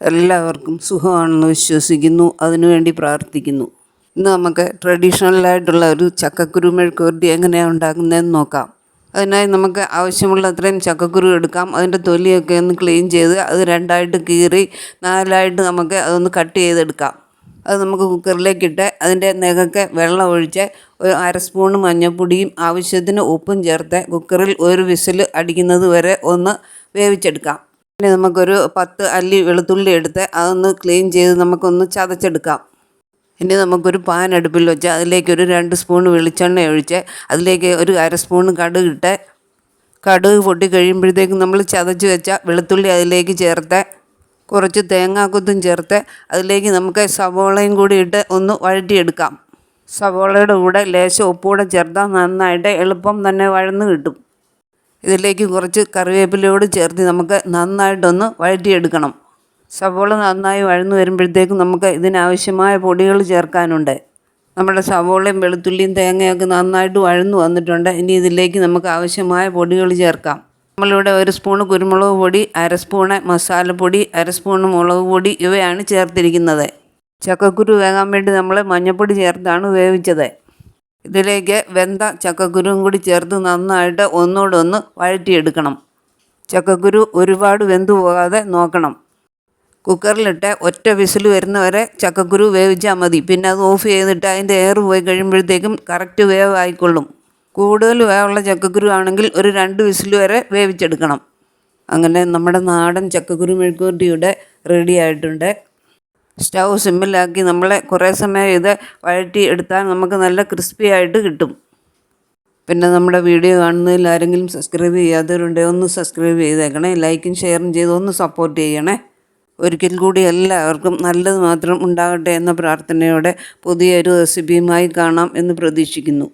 എല്ലാവർക്കും സുഖമാണെന്ന് വിശ്വസിക്കുന്നു. അതിനുവേണ്ടി പ്രാർത്ഥിക്കുന്നു. ഇന്ന് നമുക്ക് ട്രഡീഷണലായിട്ടുള്ള ഒരു ചക്കക്കുരു മെഴുക്കുവരട്ടി എങ്ങനെയാണ് ഉണ്ടാക്കുന്നതെന്ന് നോക്കാം. അതിനായി നമുക്ക് ആവശ്യമുള്ള അത്രയും ചക്കക്കുരു എടുക്കാം. അതിന്റെ തൊലിയൊക്കെ ഒന്ന് ക്ലീൻ ചെയ്ത് അത് രണ്ടായിട്ട് കീറി നാലായിട്ട് നമുക്ക് അതൊന്ന് കട്ട് ചെയ്തെടുക്കാം. അത് നമുക്ക് കുക്കറിലേക്കിട്ട് അതിന്റെ നെകൊക്കെ വെള്ളം ഒഴിച്ച് ഒരു അര സ്പൂൺ മഞ്ഞൾപ്പൊടിയും ആവശ്യത്തിന് ഉപ്പും ചേർത്ത് കുക്കറിൽ ഒരു വിസിൽ അടിക്കുന്നത് വരെ ഒന്ന് വേവിച്ചെടുക്കാം. പിന്നെ നമുക്കൊരു പത്ത് അല്ലി വെളുത്തുള്ളി എടുത്ത് അതൊന്ന് ക്ലീൻ ചെയ്ത് നമുക്കൊന്ന് ചതച്ചെടുക്കാം. ഇനി നമുക്കൊരു പാൻ അടുപ്പിൽ വെച്ച് അതിലേക്ക് ഒരു രണ്ട് സ്പൂൺ വെളിച്ചെണ്ണ ഒഴിച്ച് അതിലേക്ക് ഒരു അര സ്പൂൺ കടുക് ഇട്ട് കടുക് പൊട്ടി കഴിയുമ്പോഴത്തേക്കും നമ്മൾ ചതച്ച് വെച്ച വെളുത്തുള്ളി അതിലേക്ക് ചേർത്ത് കുറച്ച് തേങ്ങാക്കൊത്തും ചേർത്ത് അതിലേക്ക് നമുക്ക് സവോളയും കൂടി ഇട്ട് ഒന്ന് വഴറ്റിയെടുക്കാം. സവോളയുടെ കൂടെ ലേശം ഉപ്പുകൂടെ ചേർത്താൽ നന്നായിട്ട് എളുപ്പം തന്നെ വഴന്ന് കിട്ടും. ഇതിലേക്ക് കുറച്ച് കറിവേപ്പിലയോട് ചേർത്ത് നമുക്ക് നന്നായിട്ടൊന്ന് വഴറ്റിയെടുക്കണം. സവോള നന്നായി വഴന്നു വരുമ്പോഴത്തേക്കും നമുക്ക് ഇതിനാവശ്യമായ പൊടികൾ ചേർക്കാനുണ്ട്. നമ്മുടെ സവോളയും വെളുത്തുള്ളിയും തേങ്ങയൊക്കെ നന്നായിട്ട് വഴന്നു വന്നിട്ടുണ്ട്. ഇനി ഇതിലേക്ക് നമുക്ക് ആവശ്യമായ പൊടികൾ ചേർക്കാം. നമ്മളിവിടെ ഒരു സ്പൂൺ കുരുമുളക് പൊടി അര സ്പൂണ് മസാലപ്പൊടി അര സ്പൂൺ മുളക് പൊടി ഇവയാണ് ചേർത്തിരിക്കുന്നത്. ചക്കക്കുരു വേകാൻ വേണ്ടി നമ്മൾ മഞ്ഞൾപ്പൊടി ചേർത്താണ് വേവിച്ചത് ഇതിലേക്ക് വെന്ത ചക്കക്കുരുവും കൂടി ചേർത്ത് നന്നായിട്ട് ഒന്നോടൊന്ന് ഒന്ന് വഴറ്റിയെടുക്കണം. ചക്കക്കുരു ഒരുപാട് വെന്തു പോകാതെ നോക്കണം. കുക്കറിലിട്ട് ഒറ്റ വിസിൽ വരുന്നവരെ ചക്കക്കുരു വേവിച്ചാൽ മതി. പിന്നെ അത് ഓഫ് ചെയ്തിട്ട് അതിന്റെ എയർ പോയി കഴിയുമ്പോഴത്തേക്കും കറക്റ്റ് വേവ് ആയിക്കൊള്ളും. കൂടുതൽ വേവുള്ള ചക്കക്കുരു ആണെങ്കിൽ ഒരു രണ്ട് വിസിൽ വരെ വേവിച്ചെടുക്കണം. അങ്ങനെ നമ്മുടെ നാടൻ ചക്കക്കുരു മെഴുക്കുവരട്ടിയുടെ റെഡി ആയിട്ടുണ്ട്. സ്റ്റൗ സിമ്മിലാക്കി നമ്മൾ കുറേ സമയം ഇത് വഴറ്റി എടുത്താൽ നമുക്ക് നല്ല ക്രിസ്പി ആയിട്ട് കിട്ടും. പിന്നെ നമ്മുടെ വീഡിയോ കാണുന്നതിൽ ആരെങ്കിലും സബ്സ്ക്രൈബ് ചെയ്യാത്തവരുണ്ടെങ്കിൽ ഒന്ന് സബ്സ്ക്രൈബ് ചെയ്തേക്കണേ ലൈക്കും ഷെയറും ചെയ്ത് ഒന്ന് സപ്പോർട്ട് ചെയ്യണേ. ഒരിക്കൽ കൂടി എല്ലാവർക്കും നല്ലത് മാത്രം ഉണ്ടാകട്ടെ എന്ന പ്രാർത്ഥനയോടെ പുതിയൊരു റെസിപ്പിയുമായി കാണാം എന്ന് പ്രതീക്ഷിക്കുന്നു.